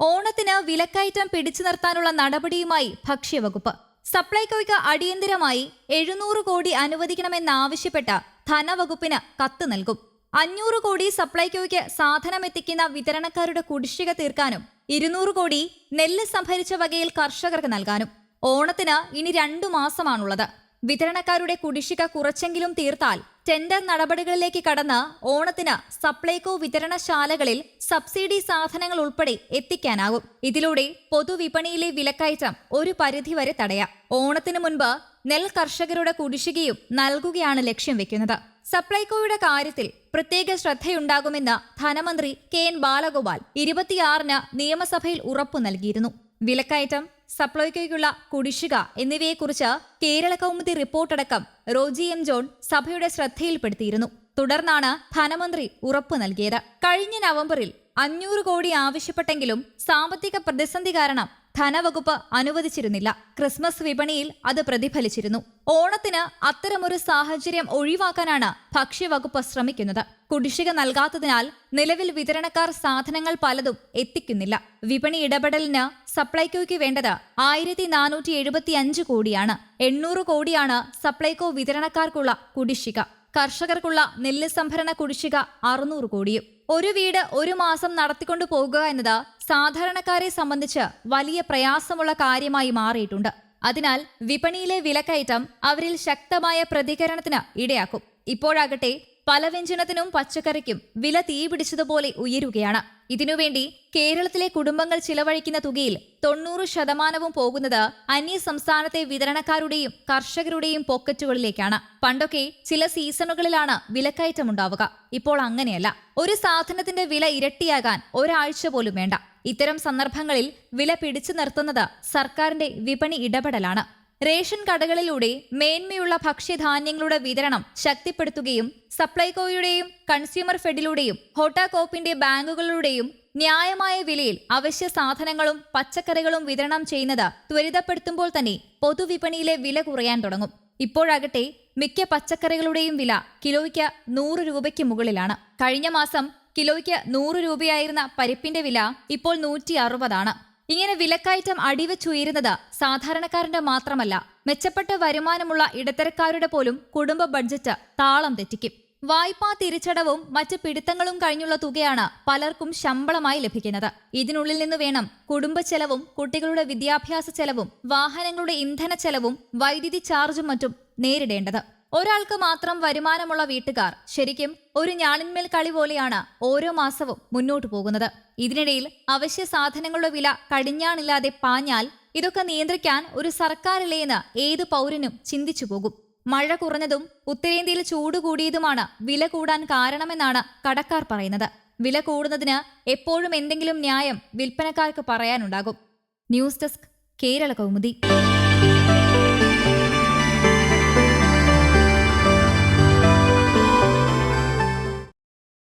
ഓണത്തിന് വിലക്കയറ്റം പിടിച്ചു നിർത്താനുള്ള നടപടിയുമായി ഭക്ഷ്യവകുപ്പ്. സപ്ലൈകോയ്ക്ക് അടിയന്തരമായി എഴുന്നൂറ് കോടി അനുവദിക്കണമെന്നാവശ്യപ്പെട്ട് ധനവകുപ്പിന് കത്ത് നൽകും. അഞ്ഞൂറ് കോടി സപ്ലൈകോയ്ക്ക് സാധനമെത്തിക്കുന്ന വിതരണക്കാരുടെ കുടിശ്ശിക തീർക്കാനും ഇരുന്നൂറ് കോടി നെല്ല് സംഭരിച്ച വകയിൽ കർഷകർക്ക് നൽകാനും. ഓണത്തിന് ഇനി രണ്ടു മാസമാണുള്ളത്. വിതരണക്കാരുടെ കുടിശ്ശിക കുറച്ചെങ്കിലും തീർത്താൽ ടെൻഡർ നടപടികളിലേക്ക് കടന്ന് ഓണത്തിന് സപ്ലൈകോ വിതരണശാലകളിൽ സബ്സിഡി സാധനങ്ങൾ ഉൾപ്പെടെ എത്തിക്കാനാകും. ഇതിലൂടെ പൊതുവിപണിയിലെ വിലക്കയറ്റം ഒരു പരിധിവരെ തടയാം. ഓണത്തിന് മുൻപ് നെൽ കർഷകരുടെ കുടിശ്ശികയും നൽകുകയാണ് ലക്ഷ്യം വെക്കുന്നത്. സപ്ലൈകോയുടെ കാര്യത്തിൽ പ്രത്യേക ശ്രദ്ധയുണ്ടാകുമെന്ന് ധനമന്ത്രി കെ എൻ ബാലഗോപാൽ ഇരുപത്തിയാറിന് നിയമസഭയിൽ ഉറപ്പു നൽകിയിരുന്നു. വിലക്കയറ്റം സപ്ലൈകോയ്ക്കുള്ള കുടിശ്ശിക എന്നിവയെക്കുറിച്ച് കേരള കൗമുദി റിപ്പോർട്ടടക്കം റോജി എം ജോൺ സഭയുടെ ശ്രദ്ധയിൽപ്പെടുത്തിയിരുന്നു. തുടർന്നാണ് ധനമന്ത്രി ഉറപ്പു നൽകിയത്. കഴിഞ്ഞ നവംബറിൽ അഞ്ഞൂറ് കോടി ആവശ്യപ്പെട്ടെങ്കിലും സാമ്പത്തിക പ്രതിസന്ധി കാരണം ധനവകുപ്പ് അനുവദിച്ചിരുന്നില്ല. ക്രിസ്മസ് വിപണിയിൽ അത് പ്രതിഫലിച്ചിരുന്നു. ഓണത്തിന് അത്തരമൊരു സാഹചര്യം ഒഴിവാക്കാനാണ് ഭക്ഷ്യവകുപ്പ് ശ്രമിക്കുന്നത്. കുടിശ്ശിക നൽകാത്തതിനാൽ നിലവിൽ വിതരണക്കാർ സാധനങ്ങൾ പലതും എത്തിക്കുന്നില്ല. വിപണി ഇടപെടലിന് സപ്ലൈകോയ്ക്ക് വേണ്ടത് ആയിരത്തി നാനൂറ്റി എഴുപത്തി അഞ്ച് കോടിയാണ്. എണ്ണൂറ് കോടിയാണ് സപ്ലൈകോ വിതരണക്കാർക്കുള്ള കുടിശ്ശിക. കർഷകർക്കുള്ള നെല്ല് സംഭരണ കുടിശ്ശിക അറുന്നൂറ് കോടിയും. ഒരു വീട് ഒരു മാസം നടത്തിക്കൊണ്ടു പോകുക എന്നത് സാധാരണക്കാരെ സംബന്ധിച്ച് വലിയ പ്രയാസമുള്ള കാര്യമായി മാറിയിട്ടുണ്ട്. അതിനാൽ വിപണിയിലെ വിലക്കയറ്റം അവരിൽ ശക്തമായ പ്രതികരണത്തിന് ഇടയാക്കും. ഇപ്പോഴാകട്ടെ പലവ്യഞ്ജനത്തിനും പച്ചക്കറിക്കും വില തീപിടിച്ചതുപോലെ ഉയരുകയാണ്. ഇതിനുവേണ്ടി കേരളത്തിലെ കുടുംബങ്ങൾ ചിലവഴിക്കുന്ന തുകയിൽ തൊണ്ണൂറ് ശതമാനവും പോകുന്നത് അന്യ സംസ്ഥാനത്തെ വിതരണക്കാരുടെയും കർഷകരുടെയും പോക്കറ്റുകളിലേക്കാണ്. പണ്ടൊക്കെ ചില സീസണുകളിലാണ് വിലക്കയറ്റം ഉണ്ടാവുക. ഇപ്പോൾ അങ്ങനെയല്ല. ഒരു സാധനത്തിന്റെ വില ഇരട്ടിയാകാൻ ഒരാഴ്ച പോലും വേണ്ട. ഇത്തരം സന്ദർഭങ്ങളിൽ വില പിടിച്ചു നിർത്തുന്നത് സർക്കാരിന്റെ വിപണി ഇടപെടലാണ്. റേഷൻ കടകളിലൂടെ മേന്മയുള്ള ഭക്ഷ്യധാന്യങ്ങളുടെ വിതരണം ശക്തിപ്പെടുത്തുകയും സപ്ലൈകോയുടെയും കൺസ്യൂമർ ഫെഡിലൂടെയും ഹോട്ടാകോപ്പിന്റെ ബാങ്കുകളുടെയും ന്യായമായ വിലയിൽ അവശ്യ സാധനങ്ങളും പച്ചക്കറികളും വിതരണം ചെയ്യുന്നത് ത്വരിതപ്പെടുത്തുമ്പോൾ തന്നെ പൊതുവിപണിയിലെ വില കുറയാൻ തുടങ്ങും. ഇപ്പോഴാകട്ടെ മിക്ക പച്ചക്കറികളുടെയും വില കിലോയ്ക്ക് നൂറ് രൂപയ്ക്ക് മുകളിലാണ്. കഴിഞ്ഞ മാസം കിലോയ്ക്ക് നൂറ് രൂപയായിരുന്ന പരിപ്പിന്റെ വില ഇപ്പോൾ നൂറ്റി അറുപതാണ്. ഇങ്ങനെ വിലക്കയറ്റം അടിവച്ചുയരുന്നത് സാധാരണക്കാരന്റെ മാത്രമല്ല മെച്ചപ്പെട്ട വരുമാനമുള്ള ഇടത്തരക്കാരുടെ പോലും കുടുംബ ബഡ്ജറ്റ് താളം തെറ്റിക്കും. വായ്പാ തിരിച്ചടവും മറ്റ് പിടുത്തങ്ങളും കഴിഞ്ഞുള്ള തുകയാണ് പലർക്കും ശമ്പളമായി ലഭിക്കുന്നത്. ഇതിനുള്ളിൽ നിന്ന് വേണം കുടുംബ ചെലവും കുട്ടികളുടെ വിദ്യാഭ്യാസ ചെലവും വാഹനങ്ങളുടെ ഇന്ധന ചെലവും വൈദ്യുതി ചാർജും മറ്റും നേരിടേണ്ടത്. ഒരാൾക്ക് മാത്രം വരുമാനമുള്ള വീട്ടുകാർ ശരിക്കും ഒരു ഞാണിന്മേൽ കളി പോലെയാണ് ഓരോ മാസവും മുന്നോട്ടു പോകുന്നത്. ഇതിനിടയിൽ അവശ്യ സാധനങ്ങളുടെ വില കടിഞ്ഞാണില്ലാതെ പാഞ്ഞാൽ ഇതൊക്കെ നിയന്ത്രിക്കാൻ ഒരു സർക്കാരില്ലേന്ന് ഏത് പൗരനും ചിന്തിച്ചു പോകും. മഴ കുറഞ്ഞതും ഉത്തരേന്ത്യയിൽ ചൂട് കൂടിയതുമാണ് വില കൂടാൻ കാരണമെന്നാണ് കടക്കാർ പറയുന്നത്. വില കൂടുന്നതിന് എപ്പോഴും എന്തെങ്കിലും ന്യായം വിൽപ്പനക്കാർക്ക് പറയാനുണ്ടാകും. News desk Kerala Kaumudi.